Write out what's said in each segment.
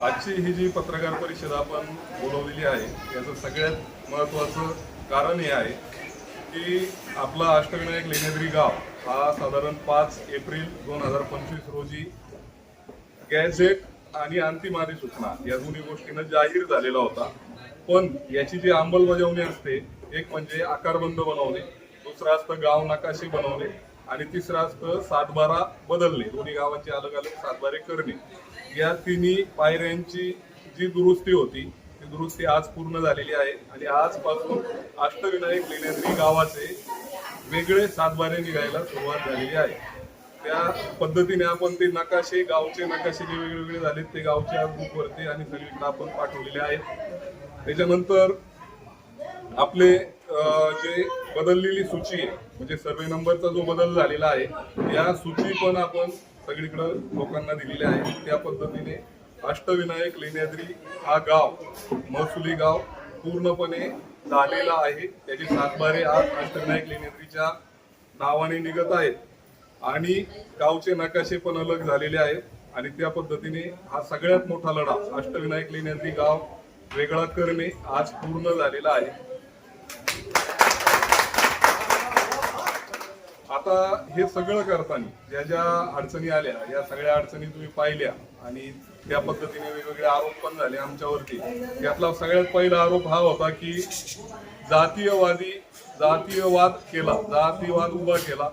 आजची ही जी पत्रकार परिषद आपण बोलवलेली आहे याचं सगळ्यात महत्त्वाचं कारण हे आहे की आपला अष्टविनायक लेण्याद्री गाव हा साधारण पाच एप्रिल दोन हजार पंचवीस रोजी गॅझेट आणि अंतिम अधिसूचना या दोन्ही गोष्टीनं जाहीर झालेला होता. पण याची जी अंमलबजावणी असते एक म्हणजे आकारबंद बनवणे दुसरं असतं गाव नकाशे बनवणे आणि तिसरं असतं सातबारा बदलणे दोन्ही गावांचे अलग अलग सातबारे करणे. या तिन्ही पायऱ्यांची जी दुरुस्ती होती ती दुरुस्ती आज पूर्ण झालेली आहे. आणि आजपासून अष्टविनायक लेण्याद्री गावाचे वेगळे सातबारे निघायला सुरुवात झालेली आहे. त्या पद्धतीने आपण ते नकाशे गावचे नकाशे जे वेगवेगळे झालेत ते गावच्या ग्रुपवरती आणि सगळीकडे आपण पाठवलेले आहेत. त्याच्यानंतर आपले जे बदललेली सूची आहे म्हणजे सर्वे नंबरचा जो बदल झालेला आहे या सूची पण आपण सगळीकडे लोकांना दिलेले आहे. त्या पद्धतीने अष्टविनायक लेण्याद्री हा गाव महसुली गाव पूर्णपणे झालेला आहे. त्याचे सातबारे आज अष्टविनायक लेण्याद्रीच्या नावाने निघत आहेत आणि गावचे नकाशे पण अलग झालेले आहेत. आणि त्या पद्धतीने हा सगळ्यात मोठा लढा अष्टविनायक लेण्याद्री गाव वेगळा करणे आज पूर्ण झालेला आहे. आता हे सगळं करताना ज्या ज्या अडचणी आल्या या सगळ्या अडचणी तुम्ही पाहिल्या आणि त्या पद्धतीने वेगवेगळे आरोप पण झाले आमच्यावरती. यातला सगळ्यात पहिला आरोप हा होता की जातीयवादी जातीयवाद केला जातीयवाद उभा केला.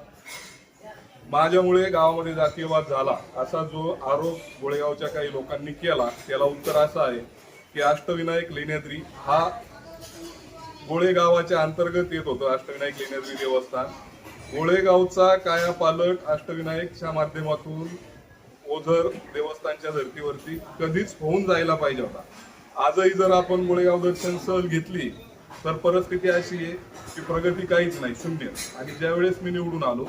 माझ्यामुळे गावामध्ये जातीयवाद झाला असा जो आरोप गोळेगावच्या काही लोकांनी केला त्याला उत्तर असं आहे की अष्टविनायक लेण्याद्री हा गोळेगावाच्या अंतर्गत येत होतं अष्टविनायक लेण्याद्री देवस्थान. गोळेगावचा कायापालट अष्टविनायकच्या माध्यमातून ओझर देवस्थानच्या धर्तीवरती कधीच होऊन जायला पाहिजे होता. आजही जर आपण गोळेगाव दर्शन सहल घेतली तर परिस्थिती अशी आहे की प्रगती काहीच नाही शून्य. आणि ज्यावेळेस मी निवडून आलो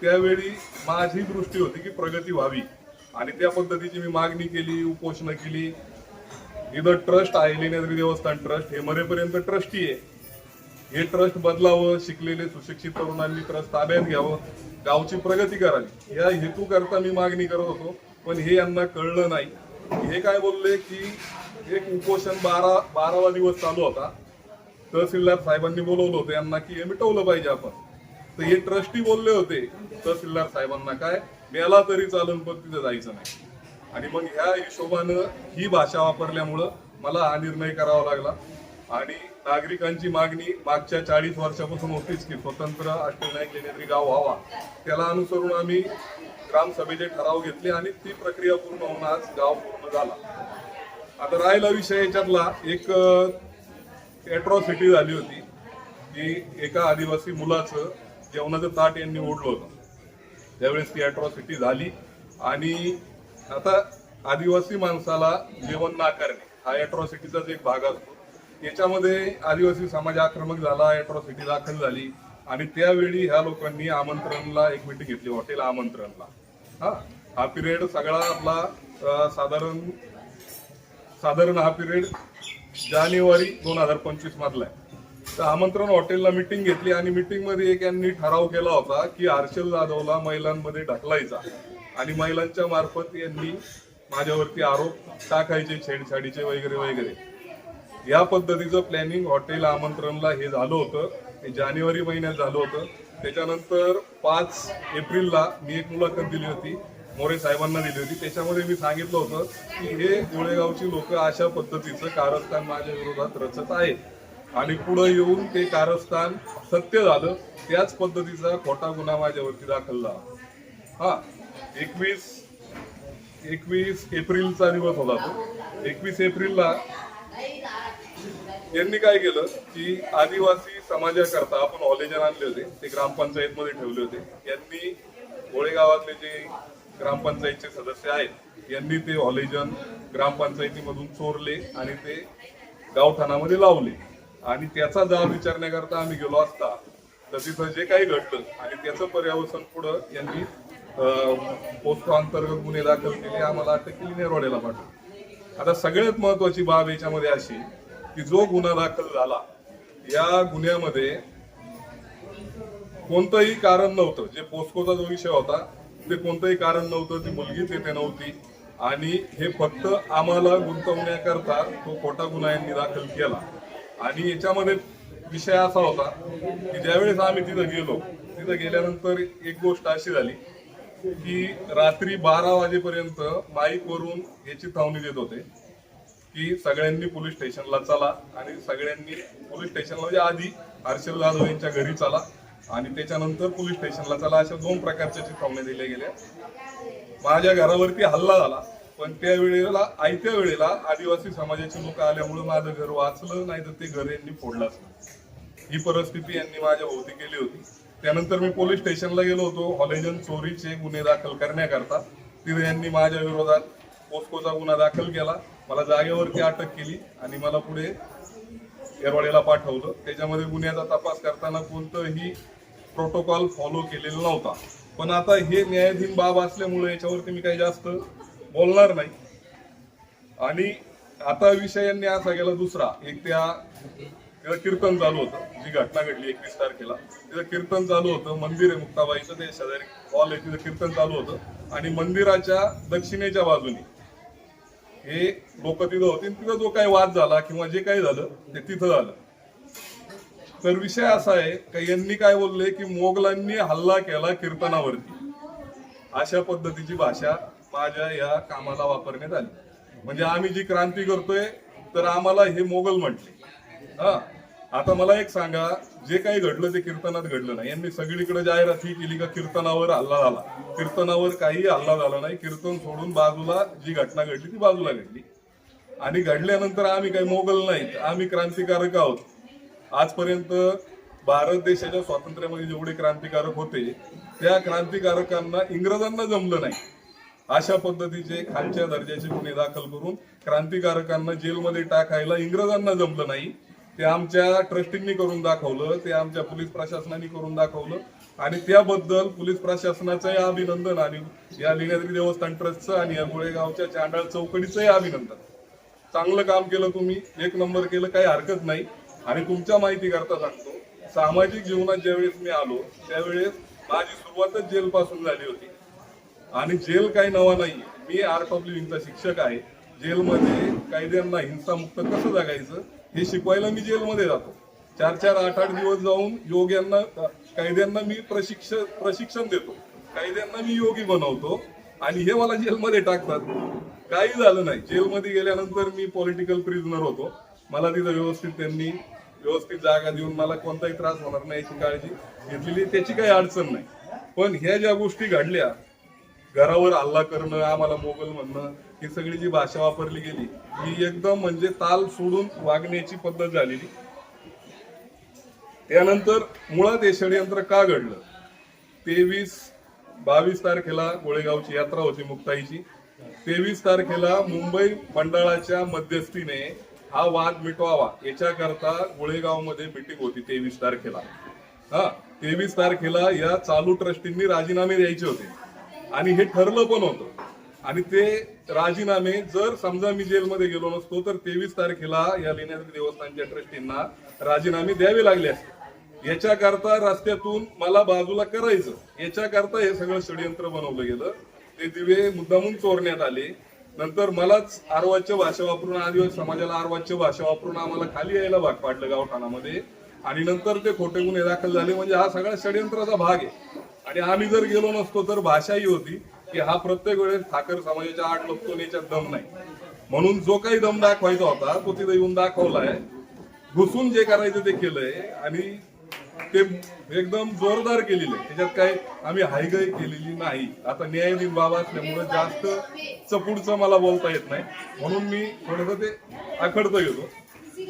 त्यावेळी माझी दृष्टी होती की प्रगती व्हावी. आणि त्या पद्धतीची मी मागणी केली उपोषणं केली. इथं ट्रस्ट आहे लेण्याद्री देवस्थान ट्रस्ट हे मरेपर्यंत ट्रस्टी आहे. हे ट्रस्ट बदलावं शिकलेले सुशिक्षित तरुणांनी ट्रस्ट ताब्यात घ्यावं गावची प्रगती करावी या हेतू करता मी मागणी करत होतो पण हे यांना कळलं नाही. हे काय बोलले की एक उपोषण बारा बारावा दिवस चालू होता. तहसीलदार साहेबांनी बोलवलं होतं यांना की हे मिटवलं पाहिजे आपण. तर हे ट्रस्टी बोलले होते तहसीलदार साहेबांना काय मेला तरी चालून पण तिथं जायचं नाही. आणि मग ह्या हिशोबानं ही भाषा वापरल्यामुळं मला हा निर्णय करावा लागला. आणि नागरिकांची मागणी मागच्या चाळीस वर्षापासून होतीच की स्वतंत्र अष्टविनायक लेण्याद्री गाव व्हावा. त्याला अनुसरून आम्ही ग्रामसभेचे ठराव घेतले आणि ती प्रक्रिया पूर्ण होऊन आज गाव पूर्ण झाला. आता राहिला विषय याच्यातला. एक ॲट्रॉसिटी झाली होती. की एका आदिवासी मुलाचं जेवणाचं ताट यांनी ओढलं होतं. त्यावेळेस ती ॲट्रॉसिटी झाली आणि आता आदिवासी माणसाला जेवण नाकारणे हा ॲट्रॉसिटीचाच एक भाग असतो. याच्यामध्ये आदिवासी समाज आक्रमक झाला अट्रॉसिटी दाखल झाली. आणि त्यावेळी ह्या लोकांनी आमंत्रणला एक मिटिंग घेतली हॉटेल आमंत्रणला. हा हा पिरियड सगळा आपला साधारण साधारण हा पिरियड जानेवारी दोन हजार पंचवीस मधला आहे. तर आमंत्रण हॉटेलला मिटिंग घेतली आणि मिटिंगमध्ये एक यांनी ठराव केला होता की हर्षल जाधवला महिलांमध्ये ढकलायचा. आणि महिलांच्या मार्फत यांनी माझ्यावरती आरोप टाकायचे छेडछाडीचे वगैरे वगैरे. या पद्धतीचं प्लॅनिंग हॉटेल आमंत्रणला हे झालं होतं. जानेवारी महिन्यात झालं होतं. त्याच्यानंतर पाच एप्रिलला मी एक मुलाखत दिली होती. मोरे साहेबांना दिली होती. त्याच्यामध्ये मी सांगितलं होतं की हे गोळेगावची लोक अशा पद्धतीचं कारस्थान माझ्या विरोधात रचत आहेत. आणि पुढे येऊन ते कारस्थान सत्य झालं त्याच पद्धतीचा खोटा गुन्हा माझ्यावरती दाखल झाला. हा एकवीस एकवीस एप्रिलचा दिवस होता तो. एकवीस एप्रिलला यांनी काय केलं की आदिवासी समाजाकरता आपण हॉलेजन आणले होते ते ग्रामपंचायतमध्ये ठेवले होते. यांनी गोळेगावातले जे ग्रामपंचायतचे सदस्य आहेत यांनी ते हॉलेजन ग्रामपंचायतीमधून चोरले आणि ते गावठाणामध्ये लावले. आणि त्याचा जाब विचारण्याकरता आम्ही गेलो असता तर तिथं जे काही घडलं आणि त्याचं पर्यावसन पुढं यांनी पोस्ट अंतर्गत गुन्हे दाखल केले आम्हाला अटक केली नेरवाड्याला पाठवली. आता सगळ्यात महत्वाची बाब याच्यामध्ये अशी की जो गुन्हा दाखल झाला या गुन्ह्यामध्ये कोणतंही कारण नव्हतं. जे पोस्कोचा जो विषय होता ते कोणतंही कारण नव्हतं ती मुलगी तेथे नव्हती. आणि हे फक्त आम्हाला गुंतवण्याकरता तो खोटा गुन्हा यांनी दाखल केला. आणि याच्यामध्ये विषय असा होता की ज्यावेळेस आम्ही तिथं गेलो तिथं गेल्यानंतर एक गोष्ट अशी झाली की रात्री बारा वाजेपर्यंत माईक वरून याची थावणी देत होते. की सगळ्यांनी पोलीस स्टेशनला चला आणि सगळ्यांनी पोलीस स्टेशनला म्हणजे आधी हर्षल जाधव यांच्या घरी चला आणि त्याच्यानंतर पोलीस स्टेशनला चला अशा दोन प्रकारच्या चिथावण्या दिल्या गेल्या. माझ्या घरावरती हल्ला झाला पण त्या वेळेला आयत्या वेळेला आदिवासी समाजाचे लोक आल्यामुळे माझं घर वाचलं नाही तर ते घर यांनी फोडलं असलं ही परिस्थिती यांनी माझ्या भोवती केली होती. त्यानंतर मी पोलीस स्टेशनला गेलो होतो. हॉलेजन चोरीचे गुन्हे दाखल करण्याकरता तिथे यांनी माझ्या विरोधात पोस्कोचा गुन्हा दाखल केला. मला जागेवरती अटक केली आणि मला पुढे येरवाडीला पाठवलं. त्याच्यामध्ये गुन्ह्याचा तपास करताना कोणतंही प्रोटोकॉल फॉलो केलेला नव्हता. पण आता हे न्यायाधीन बाब असल्यामुळे याच्यावरती मी काही जास्त बोलणार नाही. आणि आता विषय यांनी असा गेला दुसरा. एक त्या तिथं कीर्तन चालू होतं. जी घटना घडली एकवीस तारखेला. तिथं कीर्तन चालू होतं. मंदिर आहे मुक्ताबाईचं. ते शेजारी हॉल आहे. तिथं कीर्तन चालू होतं. आणि मंदिराच्या दक्षिणेच्या बाजूने हे लोक तिथं होते आणि तिथं जो काही वाद झाला किंवा जे काही झालं ते तिथं झालं. तर विषय असा आहे का यांनी काय बोलले की मोगलांनी हल्ला केला कीर्तनावरती. अशा पद्धतीची भाषा माझ्या या कामाला वापरण्यात आली. म्हणजे आम्ही जी क्रांती करतोय तर आम्हाला हे मोगल म्हटले. हा. आता मला एक सांगा जे काही घडलं ते कीर्तनात घडलं नाही. यांनी सगळीकडे जाहिरात ही केली का कीर्तनावर हल्ला झाला. कीर्तनावर काही हल्ला झाला नाही. कीर्तन सोडून बाजूला जी घटना घडली ती बाजूला घडली. आणि घडल्यानंतर आम्ही काही मोगल नाहीत. आम्ही क्रांतिकारक आहोत. आजपर्यंत भारत देशाच्या स्वातंत्र्यामध्ये जेवढे क्रांतिकारक होते त्या क्रांतिकारकांना इंग्रजांना जमलं नाही. अशा पद्धतीचे खालच्या दर्जाचे गुन्हे दाखल करून क्रांतिकारकांना जेलमध्ये टाकायला इंग्रजांना जमलं नाही. ते आमच्या ट्रस्टींनी करून दाखवलं ते आमच्या पोलीस प्रशासनाने करून दाखवलं. आणि त्याबद्दल पोलीस प्रशासनाचंही अभिनंदन आणि या लिंगाद्री देवस्थान ट्रस्टचं आणि या गोळेगावच्या चांडाळ चौकडीचंही अभिनंदन. चांगलं काम केलं तुम्ही एक नंबर केलं काही हरकत नाही. आणि तुमच्या माहिती करता सांगतो सामाजिक जीवनात ज्यावेळेस मी आलो त्यावेळेस माझी सुरुवातच जेल पासून झाली होती. आणि जेल काही नवा नाही मी आर्ट ऑफ लिव्हिंगचा शिक्षक आहे. जेलमध्ये कायद्यांना हिंसामुक्त कसं जगायचं? हे शिकवायला मी जेलमध्ये जातो. चार चार आठ आठ दिवस जाऊन योग यांना कैद्यांना मी प्रशिक्षण प्रशिक्षण देतो. कायद्यांना मी योगी बनवतो आणि हे मला जेलमध्ये टाकतात. काही झालं नाही. जेलमध्ये गेल्यानंतर मी पॉलिटिकल प्रिझनर होतो. मला तिथं व्यवस्थित त्यांनी व्यवस्थित जागा देऊन मला कोणताही त्रास होणार नाही याची काळजी घेतलेली त्याची काही अडचण नाही. पण ह्या ज्या गोष्टी घडल्या घरावर हल्ला करणं आम्हाला मोगल म्हणणं ही सगळी जी भाषा वापरली गेली ही एकदम म्हणजे ताल सोडून वागण्याची पद्धत झालेली. त्यानंतर मुळात हे षडयंत्र का घडलं? तेवीस बावीस तारखेला गोळेगावची यात्रा होती मुक्ताईची. तेवीस तारखेला मुंबई मंडळाच्या मध्यस्थीने हा वाद मिटवावा याच्याकरता गोळेगावमध्ये मिटिंग होती तेवीस तारखेला. हा तेवीस तारखेला या चालू ट्रस्टींनी राजीनामे द्यायचे होते. आणि हे ठरलं पण होतं. आणि ते राजीनामे जर समजा मी जेलमध्ये गेलो नसतो तर तेवीस तारखेला या लेण्याद्री देवस्थानच्या ट्रस्टींना राजीनामे द्यावे लागले असते. याच्याकरता रस्त्यातून मला बाजूला करायचं. याच्याकरता हे सगळं षडयंत्र बनवलं गेलं. ते दिवे मुद्दामून चोरण्यात आले. नंतर मलाच आरवाच्य भाषा वापरून आदिवासी समाजाला आरवाच्य भाषा वापरून आम्हाला खाली यायला भाग पाडलं गावठाणामध्ये. आणि नंतर ते खोटे गुन्हे दाखल झाले. म्हणजे हा सगळा षडयंत्राचा भाग आहे. आणि आम्ही जर गेलो नसतो तर भाषा ही होती की हा प्रत्येक वेळेस ठाकर समाजाच्या आठ लपतो याच्यात दम नाही. म्हणून जो काही दम दाखवायचा होता तो तिथे येऊन दाखवलाय. घुसून जे करायचं ते केलंय आणि ते एकदम जोरदार केलेलं. आहे त्याच्यात काय आम्ही हायगाई केलेली नाही. आता न्यायाधीन बाबा असल्यामुळे जास्त चपुडचं मला बोलता येत नाही. म्हणून मी थोडस ते आखडत घेतो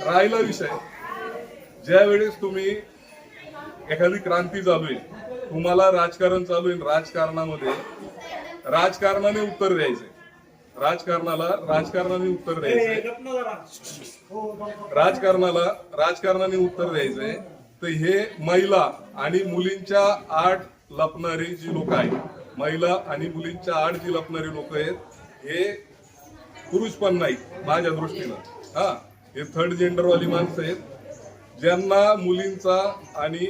राहिला विषय. ज्या वेळेस तुम्ही एखादी क्रांती चालू आहे तुम्हाला राजकारण चालू आहे राजकारणामध्ये राजकारणाने उत्तर द्यायचंय राजकारणाला राजकारणाने उत्तर द्यायचंय राजकारणाला राजकारणाने उत्तर द्यायचंय तर हे महिला आणि मुलींच्या आड लपणारी जी लोक आहेत महिला आणि मुलींच्या आड जी लपणारी लोक आहेत हे पुरुष पण नाहीत माझ्या दृष्टीनं. हा हे थर्ड जेंडरवाली माणसं आहेत. ज्यांना मुलींचा आणि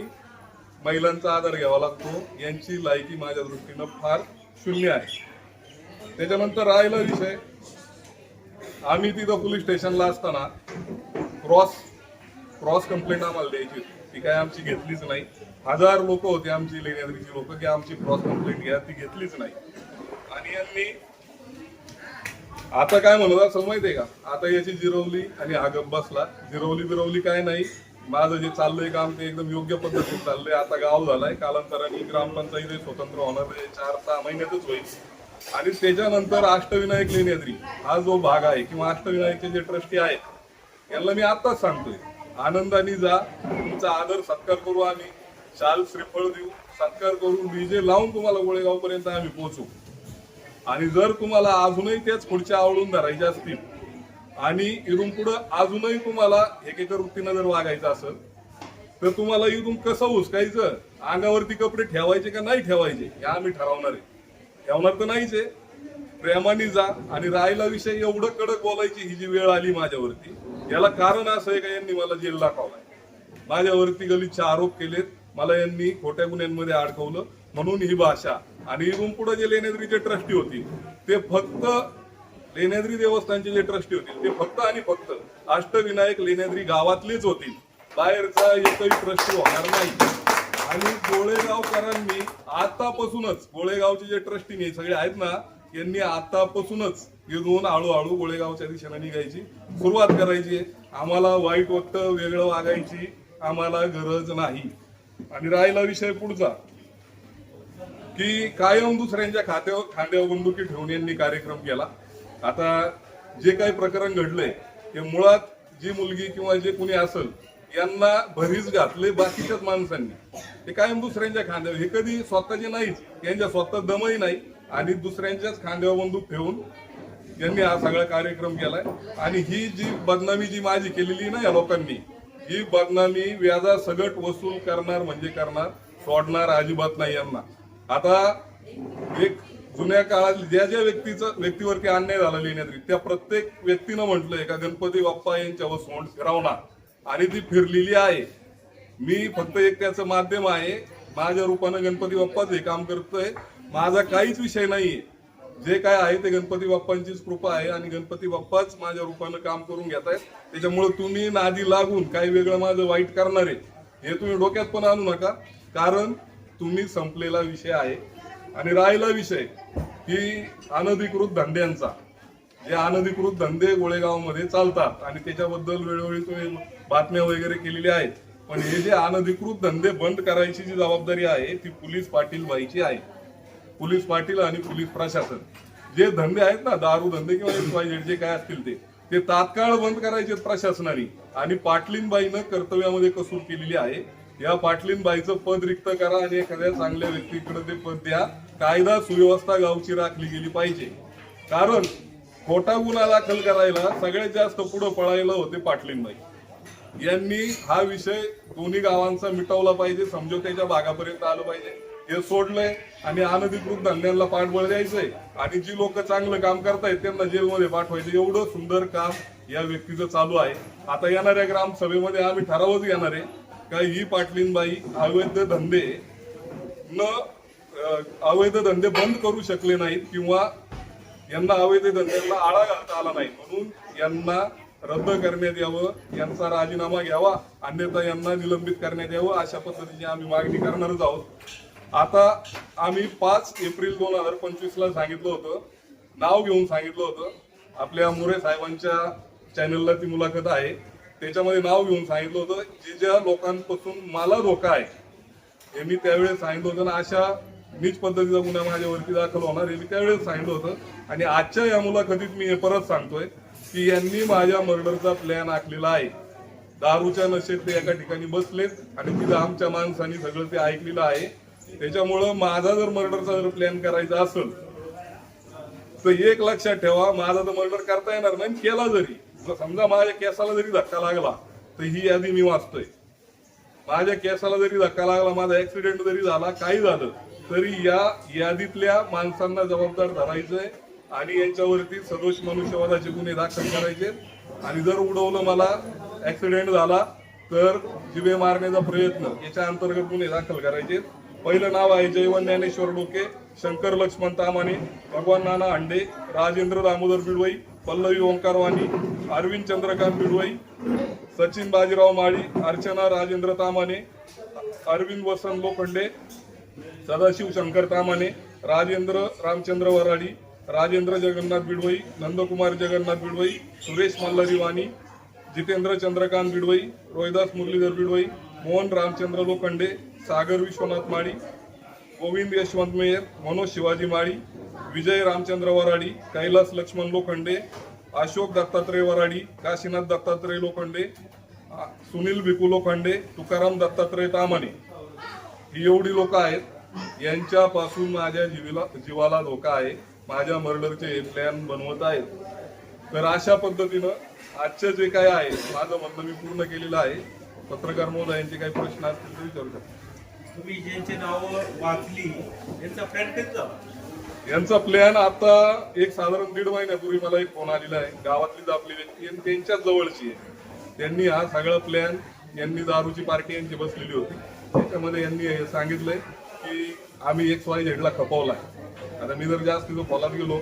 महिलांचा आधार घ्यावा लागतो. यांची लायकी माझ्या दृष्टीनं फार शून्य आहे. त्याच्यानंतर राहिला विषय. आम्ही तिथं पोलीस स्टेशनला असताना क्रॉस क्रॉस कंप्लेंट आम्हाला द्यायची होती. ती काय आमची घेतलीच नाही. हजार लोक होते आमची लेण्याद्रीची लोक की आमची क्रॉस कंप्लेंट घ्या ती घेतलीच नाही. आणि यांनी आता काय म्हणत असं माहितीये का? आता याची जिरवली आणि हा गप बसला. जिरवली बिरवली काय नाही. माझं जे चाललंय काम ते एकदम योग्य पद्धतीने चाललंय. आता गाव झालाय. कालांतराने ग्रामपंचायत स्वतंत्र होणार आहे. चार सहा महिन्यातच होईल. आणि त्याच्यानंतर अष्टविनायक लेण्याद्री हा जो भाग आहे किंवा अष्टविनायकचे जे ट्रस्टी आहेत यांना मी आताच सांगतोय. आनंदाने जा तुमचा आदर सत्कार करू आम्ही. शाल श्रीफळ देऊ. सत्कार करू डीजे लावून तुम्हाला गोळेगाव पर्यंत आम्ही पोहोचू. आणि जर तुम्हाला अजूनही त्याच पुढच्या आवडून धरायच्या असतील आणि इथून पुढं अजूनही तुम्हाला एकेका वृत्तीनं जर वागायचं असेल तर तुम्हाला इथून कसं हुसकायचं? अंगावरती कपडे ठेवायचे का नाही ठेवायचे हे आम्ही ठरवणार आहे. ठेवणार तर नाहीच आहे. प्रेमाने जा आणि राहिला विषय एवढं कडक बोलायची ही जी वेळ आली माझ्यावरती याला कारण असं आहे का यांनी मला जेल दाखवलाय? माझ्यावरती गलीचे आरोप केलेत. मला यांनी खोट्या गुन्ह्यांमध्ये अडकवलं. म्हणून ही भाषा. आणि इथून पुढे जे लेण्याद्रीचे ट्रस्टी होती ते फक्त लेण्याद्री देवस्थानचे जे ट्रस्टी होतील ते फक्त आणि फक्त अष्टविनायक लेण्याद्री गावातलेच होतील. बाहेरचा एकही ट्रस्टी होणार नाही. आणि गोळेगावकरांनी आतापासूनच गोळेगावचे जे ट्रस्टी नाही सगळे आहेत ना यांनी आतापासूनच इथून हळूहळू गोळेगावच्या दिशेने निघायची. सुरुवात करायची. आम्हाला वाईट वक्त वेगळं वागायची आम्हाला गरज नाही. आणि राहिला विषय पुढचा. की कायम दुसऱ्यांच्या खात्यावर खांद्यावर बंदुकी ठेवून यांनी कार्यक्रम केला. आता जे काही प्रकरण घडलंय ते मुळात जी मुलगी किंवा जे कुणी असेल यांना भरीस घातले बाकीच्याच माणसांनी. ते कायम दुसऱ्यांच्या खांद्यावर हे कधी स्वतःचे नाहीच यांच्या स्वतः दमही नाही आणि दुसऱ्यांच्याच खांद्यावर बंदूक ठेवून यांनी हा सगळा कार्यक्रम केलाय. आणि ही जी बदनामी जी माझी केलेली ना या लोकांनी ही बदनामी व्याजा सगट वसूल करणार म्हणजे करणार सोडणार अजिबात नाही यांना. आता एक जुन्या काळात ज्या ज्या व्यक्तीचं व्यक्तीवरती अन्याय झाला लिहिण्यात त्या प्रत्येक व्यक्तीनं म्हटलंय का गणपती बाप्पा यांच्यावर सोंड फिरवणार. आणि ती फिरलेली आहे. मी फक्त एक त्याचं माध्यम आहे. माझ्या रूपानं गणपती बाप्पाच हे काम करतोय. माझा काहीच विषय नाहीये. जे काय आहे ते गणपती बाप्पांचीच कृपा आहे आणि गणपती बाप्पाच माझ्या रूपानं काम करून घेत आहेत. त्याच्यामुळे तुम्ही नादी लागून काही वेगळं माझं वाईट करणार आहे. हे तुम्ही डोक्यात पण आणू नका. कारण तुम्ही संपलेला विषय आहे. आणि राहिला विषय की अनधिकृत धंद्यांचा. जे अनधिकृत धंदे गोळेगावमध्ये चालतात आणि त्याच्याबद्दल वेळोवेळी तुम्ही बातम्या वगैरे केलेल्या आहेत. पण हे जे अनधिकृत धंदे बंद करायची जी जबाबदारी आहे ती पोलीस पाटील व्हायची आहे. पोलीस पाटील आणि पोलीस प्रशासन. जे धंदे आहेत ना दारू धंदे किंवा जे काय असतील ते ते तात्काळ बंद करायचे प्रशासनाने. आणि पाटलींबाईनं कर्तव्यामध्ये कसूर केलेली आहे. या पाटलीनबाईचं पद रिक्त करा आणि एखाद्या चांगल्या व्यक्तीकडे ते पद द्या. कायदा सुव्यवस्था गावची राखली गेली पाहिजे. कारण खोटा गुन्हा दाखल करायला सगळ्यात जास्त पुढे पळायला होते पाटलीनबाई यांनी हा विषय दोन्ही गावांचा मिटवला पाहिजे समझोत्याच्या भागापर्यंत आलं पाहिजे. हे सोडलंय आणि अनधिकृत धंद्यांना पाठबळ द्यायचंय. आणि जी लोक चांगलं काम करतायत त्यांना जेलमध्ये पाठवायचं. एवढं सुंदर काम या व्यक्तीचं चालू आहे. आता येणाऱ्या ग्रामसभेमध्ये आम्ही ठरावच घेणार आहे. का ही पाटलीनबाई अवैध धंदे न अवैध धंदे बंद करू शकले नाहीत किंवा यांना अवैध धंद्यांना आळा घालता आला नाही. म्हणून यांना रद्द करण्यात यावं यांचा राजीनामा घ्यावा अन्यथा यांना निलंबित करण्यात यावं अशा पद्धतीची आम्ही मागणी करणारच आहोत. आता आम्ही पाच एप्रिल दोन हजार पंचवीसला सांगितलं होतं नाव घेऊन सांगितलं होतं. आपल्या मोरे साहेबांच्या चॅनलला ती मुलाखत आहे. त्याच्यामध्ये नाव घेऊन सांगितलं होतं जे ज्या लोकांपासून मला धोका आहे हे मी त्यावेळेस सांगितलं होतं अशा नीच पद्धतीचा गुन्हा माझ्यावरती दाखल होणार हे मी त्यावेळेस सांगितलं होतं. आणि आजच्या या मुलाखतीत मी हे परत सांगतोय की यांनी माझ्या मर्डरचा प्लॅन आखलेला आहे. दारूच्या नशेत ते एका ठिकाणी बसलेत आणि तिथं आमच्या माणसांनी सगळं ते ऐकलेलं आहे. त्याच्यामुळं माझा जर मर्डरचा जर प्लॅन करायचा असेल तर एक लक्षात ठेवा माझा तर मर्डर करता येणार नाही केला जरी. समजा माझ्या केसाला जरी धक्का लागला तर ही यादी मी वाचतोय. माझ्या केसाला जरी धक्का लागला माझा ऍक्सिडेंट जरी झाला काही झालं तरी या यादीतल्या माणसांना जबाबदार धरायचंय आणि यांच्यावरती सदोष मनुष्यवादाचे गुन्हे दाखल करायचे. आणि जर उडवलं मला ऍक्सिडेंट झाला तर जिवे मारण्याचा प्रयत्न याच्या अंतर्गत गुन्हे दाखल करायचे. पहिलं नाव आहे जयवन ज्ञानेश्वर डोके शंकर लक्ष्मण तामाने भगवान नाना हंडे राजेंद्र दामोदर बिडवई पल्लवी ओंकारवाणी अरविंद चंद्रकांत बिडवई सचिन बाजीराव माळी अर्चना राजेंद्र तामाने अरविंद वसंत लोखंडे सदाशिव शंकर तामाने राजेंद्र रामचंद्र वराडी राजेंद्र जगन्नाथ बिडवई नंदकुमार जगन्नाथ बिडवई सुरेश मल्हारी वाणी जितेंद्र चंद्रकांत बिडवई रोहिदास मुरलीधर बिडवई मोहन रामचंद्र लोखंडे सागर विश्वनाथ माळी गोविंद यशवंत मेयर मनोज शिवाजी माळी विजय रामचंद्र वराडी कैलास लक्ष्मण लोखंडे अशोक दत्तात्रय वराडी काशीनाथ दत्तात्रय लोखंडे सुनील भिकू लोखंडे तुकाराम दत्तात्रय तामाने. ही एवढी लोक आहेत यांच्यापासून माझ्या जीवीला जीवाला धोका आहे. माझ्या मर्डरचे प्लॅन बनवत आहेत. तर अशा पद्धतीनं आजचं जे काय आहे माझं म्हणणं मी पूर्ण केलेलं आहे. पत्रकार महोदयांचे काही प्रश्न असतील ते विचारू शकता. तुम्ही ज्यांची नावं वाचली यांचा फ्लॅट कधी यांचा प्लॅन आता एक साधारण दीड महिन्यापूर्वी मला एक फोन आलेला आहे. गावातलीच आपली व्यक्ती आणि त्यांच्याच जवळची आहे. त्यांनी हा सगळा प्लॅन यांनी दारूची पार्टी यांची बसलेली होती. त्याच्यामध्ये यांनी सांगितलंय की आम्ही एक वाय झेडला खपवला आता मी जर जास्त तिथं खोलात गेलो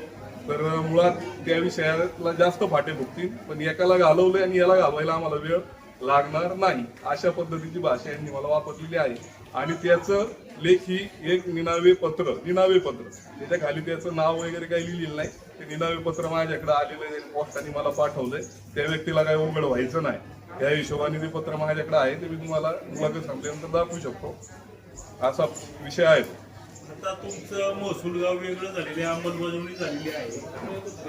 तर मुळात त्या विषयाला जास्त फाटे फुटतील. पण एकाला घालवलंय आणि याला घालवायला आम्हाला वेळ लागणार नाही. अशा पद्धतीची भाषा यांनी मला वापरलेली आहे. आणि त्याचं लेखी एक निनावे पत्र निनावे पत्र. त्याच्याखाली त्याचं नाव वगैरे काही लिहिलेलं नाही. ते निनावे पत्र माझ्याकडे आलेलं आहे पोस्टाने मला पाठवलंय. त्या व्यक्तीला काही उघड व्हायचं नाही. या हिशोबाने ते पत्र माझ्याकडे आहे ते मी तुम्हाला मुलाखत संपल्यानंतर दाखवू शकतो. असा विषय आहे आता तुमचं महसूल गाव वेगळं झालेलं आहे अंमलबजावणी झालेली आहे.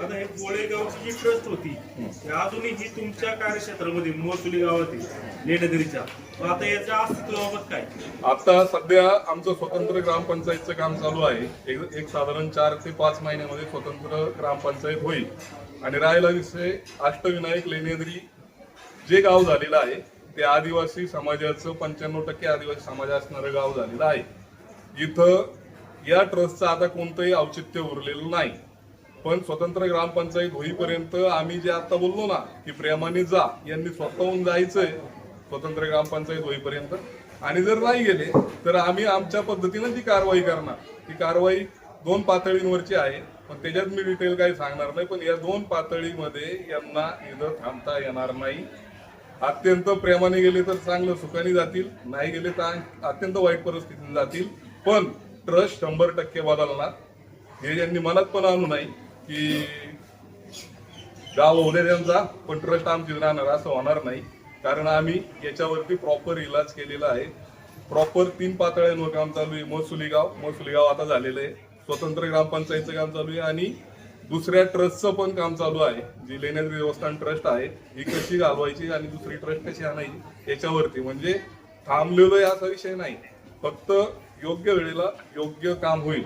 आता हे गोळेगावची जी ट्रस्ट होती. ती अजूनही तुमच्या कार्यक्षेत्रामध्ये महसुली गावात आहे लेणेदरीच्या मग आता याच्या अस्तित्वाबाबत काय? आता सध्या आमचं स्वतंत्र ग्रामपंचायतचं काम चालू आहे. एक एक साधारण चार ते पाच महिन्यामध्ये स्वतंत्र ग्रामपंचायत होईल. आणि राहिला विषय अष्टविनायक लेणेद्री जे गाव झालेलं आहे ते आदिवासी समाजाचं पंच्याण्णव टक्के आदिवासी समाज असणारं गाव झालेलं आहे. इथं या ट्रस्टचं आता कोणतंही औचित्य उरलेलं नाही. पण स्वतंत्र ग्रामपंचायत होईपर्यंत आम्ही जे आता बोललो ना की प्रेमाने जा यांनी स्वतःहून जायचंय स्वतंत्र ग्रामपंचायत होईपर्यंत. आणि जर नाही गेले तर आम्ही आमच्या पद्धतीनं ती कारवाई करणार. ती कारवाई दोन पातळींवरची आहे पण त्याच्यात मी डिटेल काही सांगणार नाही. पण या दोन पातळीमध्ये यांना इथं थांबता येणार नाही. अत्यंत प्रेमाने गेले तर चांगलं सुखाने जातील. नाही गेले तर अत्यंत वाईट परिस्थितीत जातील. पण ट्रस्ट शंभर टक्के बदलणार. हे यांनी मनात पण आणू नाही की गाव होणे त्यांचा पण ट्रस्ट आमची राहणार असं होणार नाही. कारण आम्ही याच्यावरती प्रॉपर इलाज केलेला आहे. प्रॉपर तीन पातळ्यांवर काम चालू आहे. महसुली गाव महसुली गाव आता झालेलं आहे. स्वतंत्र ग्रामपंचायतचं काम चालू आहे आणि दुसऱ्या ट्रस्टचं पण काम चालू आहे. जी लेण्याद्री देवस्थान ट्रस्ट आहे ही कशी घालवायची आणि दुसरी ट्रस्ट कशी आणायची याच्यावरती. म्हणजे थांबलेलो आहे असा विषय नाही. फक्त योग्य वेळेला योग्य काम होईल.